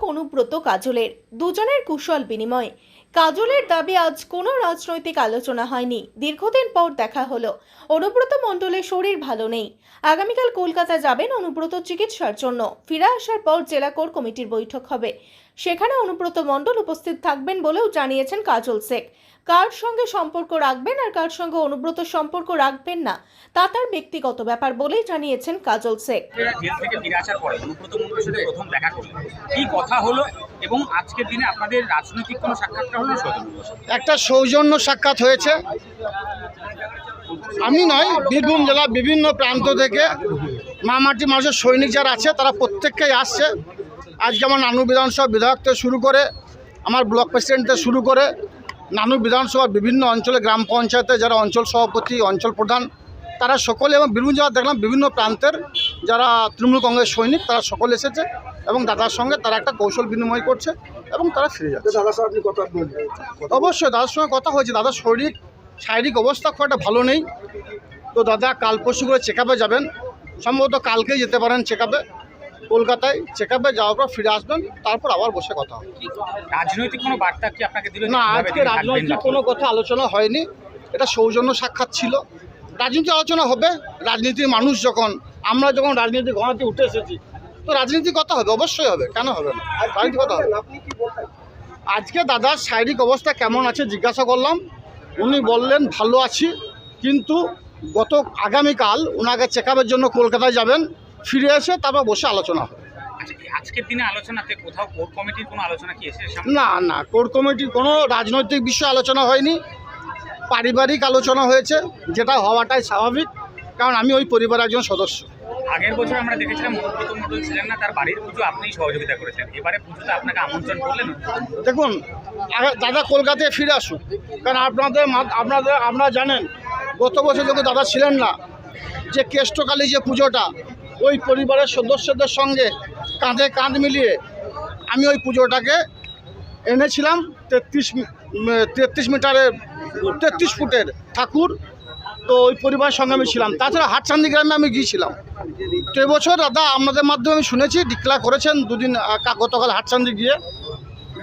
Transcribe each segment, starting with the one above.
অনুব্রত কাজলের। দুজনের কুশল বিনিময়। কাজলের দাবি, আজ কোনো রাজনৈতিক আলোচনা হয়নি। দীর্ঘদিন পর দেখা হলো। অনুব্রত মণ্ডলের শরীর ভালো নেই। আগামীকাল কলকাতা যাবেন অনুব্রত চিকিৎসার জন্য। ফিরে আসার পর জেলা কোর কমিটির বৈঠক হবে। সেখানে অনুব্রত মণ্ডল উপস্থিত থাকবেন বলেও জানিয়েছেন কাজল শেখ। কার সঙ্গে সম্পর্ক রাখবেন আর কার সঙ্গে অনুব্রত সম্পর্ক রাখবেন না তা তার ব্যক্তিগত ব্যাপার বলেই জানিয়েছেন কাজল শেখ। জেল থেকে ফিরে আসার পরে অনুব্রত মন্ডলের সাথে প্রথম দেখা করলেন। কি কথা হলো এবং আজকের দিনে আপনাদের রাজনৈতিক কোনো সাক্ষাৎকার হলো? একটা সৌজন্য সাক্ষাৎ হয়েছে। আমি নয় বীরভূম জেলার বিভিন্ন প্রান্ত থেকে মামাটি মানুষের সৈনিক যারা আছে তারা প্রত্যেককেই আসছে। আজকে আমার নানু বিধানসভা বিধায়ক থেকে শুরু করে আমার ব্লক প্রেসিডেন্ট থেকে শুরু করে নানু বিধানসভার বিভিন্ন অঞ্চলে গ্রাম পঞ্চায়েতে যারা অঞ্চল সভাপতি অঞ্চল প্রধান তারা সকলে এবং বীরভূম জেলা দেখলাম বিভিন্ন প্রান্তের যারা তৃণমূল কংগ্রেস সৈনিক তারা সকলে এসেছে এবং দাদার সঙ্গে তারা একটা কৌশল বিনিময় করছে এবং তারা ফিরে যাচ্ছে। আপনি কথা অবশ্যই দাদার সঙ্গে কথা হয়েছে। দাদার শরীর শারীরিক অবস্থা খুব একটা ভালো নেই। তো দাদা কাল পরশু করে চেক আপে যাবেন। সম্ভবত কালকেই যেতে পারেন চেক আপে কলকাতায় চেক আপে যাওয়ার পর ফিরে আসবেন তারপর আবার বসে কথা হবে। রাজনৈতিক কোনো বার্তা কি আপনাকে দিল না আজকে রাজনৈতিক কোনো কথা আলোচনা হয়নি। এটা সৌজন্য সাক্ষাৎ ছিল। রাজনীতি আলোচনা হবে। রাজনীতির মানুষ যখন আমরা যখন রাজনীতি ঘনাতে উঠে এসেছি তো রাজনীতি কথা হবে অবশ্যই হবে। কেন হবে না? রাজনীতি কথা হবে। আজকে দাদার শারীরিক অবস্থা কেমন আছে জিজ্ঞাসা করলাম। উনি বললেন ভালো আছি। কিন্তু গত আগামীকাল ওনাকে চেক জন্য কলকাতায় যাবেন। ফিরে এসে তারপর বসে আলোচনা হবে আচ্ছা, আজকের দিনে আলোচনাতে কোথাও কোর কমিটির কোনো আলোচনা কি এসে না না কোর কমিটির কোনো রাজনৈতিক বিষয়ে আলোচনা হয়নি। পারিবারিক আলোচনা হয়েছে যেটা হওয়াটাই স্বাভাবিক কারণ আমি ওই পরিবারের একজন সদস্য। আগের বছর আমরা দেখেছিলাম অনুব্রত ছিলেন না তার বাড়ির পুজো আপনিই সহযোগিতা করেছেন। এবারে পুজোতে আপনাকে আমন্ত্রণ করলেন? দেখুন দাদা কলকাতায় ফিরে আসুক কারণ আপনাদের আপনাদের আপনারা জানেন গত বছর যখন দাদা ছিলেন না যে কেষ্টকালী যে পুজোটা ওই পরিবারের সদস্যদের সঙ্গে কাঁধে কাঁধ মিলিয়ে আমি ওই পুজোটাকে এনেছিলাম তেত্রিশ তেত্রিশ মিটারের তেত্রিশ ফুটের ঠাকুর। তো ওই পরিবারের সঙ্গে আমি ছিলাম। তাছাড়া হাটসান্দি গ্রামে আমি গিয়েছিলাম। তো এবছর দাদা, আপনাদের মাধ্যমে আমি শুনেছি ডিক্লেয়ার করেছেন দুদিন গতকাল হাটসান্দি গিয়ে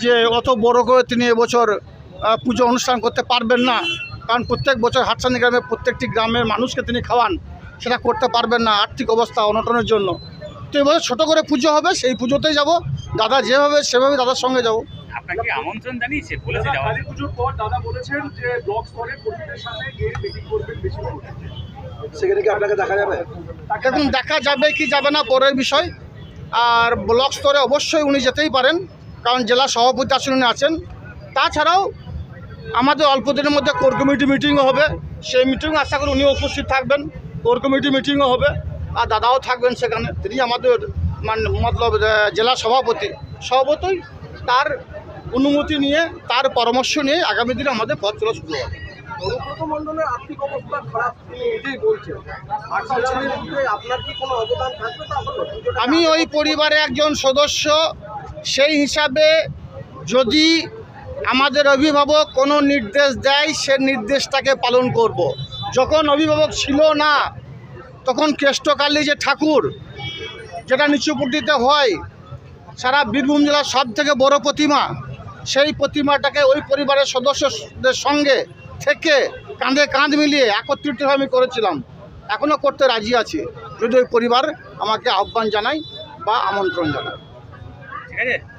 যে অত বড় করে তিনি এবছর পুজো অনুষ্ঠান করতে পারবেন না। কারণ প্রত্যেক বছর হাটসানি গ্রামে প্রত্যেকটি গ্রামের মানুষকে তিনি খাওয়ান। সেটা করতে পারবেন না আর্থিক অবস্থা অনটনের জন্য। তো এবছর ছোটো করে পুজো হবে সেই পুজোতেই যাব। দাদা যেভাবে সেভাবে দাদার সঙ্গে যাব। আপনাকে আমন্ত্রণ জানিয়েছে? বলেছে যাওয়া কালী পুজোর পর দাদা বলেছেন যে ব্লক স্তরে কর্মীদের সাথে গিয়ে মিটিং করবেন বেশি সেখানে কি আপনাকে দেখা যাবে? এখন দেখা যাবে কি যাবে না পরের বিষয়। আর ব্লক স্তরে অবশ্যই উনি যেতেই পারেন কারণ জেলা সভাপতি আসলে উনি আছেন। তাছাড়াও আমাদের অল্প দিনের মধ্যে কোর কমিটি মিটিংও হবে। সেই মিটিং আশা করি উনি উপস্থিত থাকবেন। কোর কমিটি মিটিংও হবে। আর দাদাও থাকবেন সেখানে। তিনি আমাদের মান মতলব জেলা সভাপতি। সভাপতি তার অনুমতি নিয়ে তার পরামর্শ নিয়ে আগামী দিনে আমাদের পথ চলা শুরু হবে। মণ্ডলের আর্থিক অবস্থা খারাপ তিনি নিজেই বলছেন। আর সেখানে মধ্যে আপনার কি কোনো অবদান থাকবে তা বলুন পুজোটা আমি ওই পরিবারে একজন সদস্য সেই হিসাবে যদি আমাদের অভিভাবক কোনো নির্দেশ দেয় সে নির্দেশটাকে পালন করব। যখন অভিভাবক ছিল না, তখন কেষ্টকালী যে ঠাকুর, যেটা নিচুপুটিতে হয়, সারা বীরভূম জেলার সব থেকে বড় প্রতিমা, সেই প্রতিমাটাকে ওই পরিবারের সদস্যদের সঙ্গে থেকে কাঁধে কাঁধ মিলিয়ে একত্রিত আমি করেছিলাম। এখনও করতে রাজি আছি। যদি ওই পরিবার আমাকে আহ্বান জানায় বা আমন্ত্রণ জানায়। ঠিক আছে?